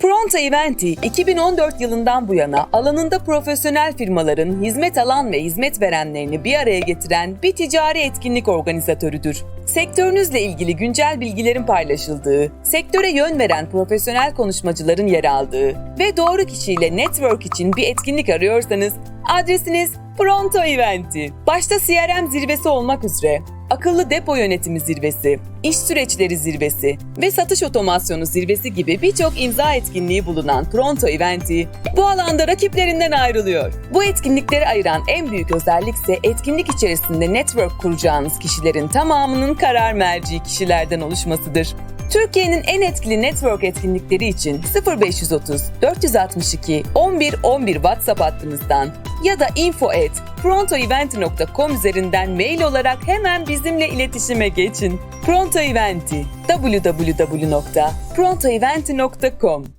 Pronto Eventi 2014 yılından bu yana alanında profesyonel firmaların hizmet alan ve hizmet verenlerini bir araya getiren bir ticari etkinlik organizatörüdür. Sektörünüzle ilgili güncel bilgilerin paylaşıldığı, sektöre yön veren profesyonel konuşmacıların yer aldığı ve doğru kişiyle network için bir etkinlik arıyorsanız adresiniz Pronto Eventi. Başta CRM zirvesi olmak üzere akıllı depo yönetimi zirvesi, iş süreçleri zirvesi ve satış otomasyonu zirvesi gibi birçok imza etkinliği bulunan Pronto Eventi bu alanda rakiplerinden ayrılıyor. Bu etkinlikleri ayıran en büyük özellik ise etkinlik içerisinde network kuracağınız kişilerin tamamının karar merci kişilerden oluşmasıdır. Türkiye'nin en etkili network etkinlikleri için 0530 462 11 11 WhatsApp hattımızdan ya da info at prontoeventi.com üzerinden mail olarak hemen bizimle iletişime geçin. Pronto Eventi www.prontoeventi.com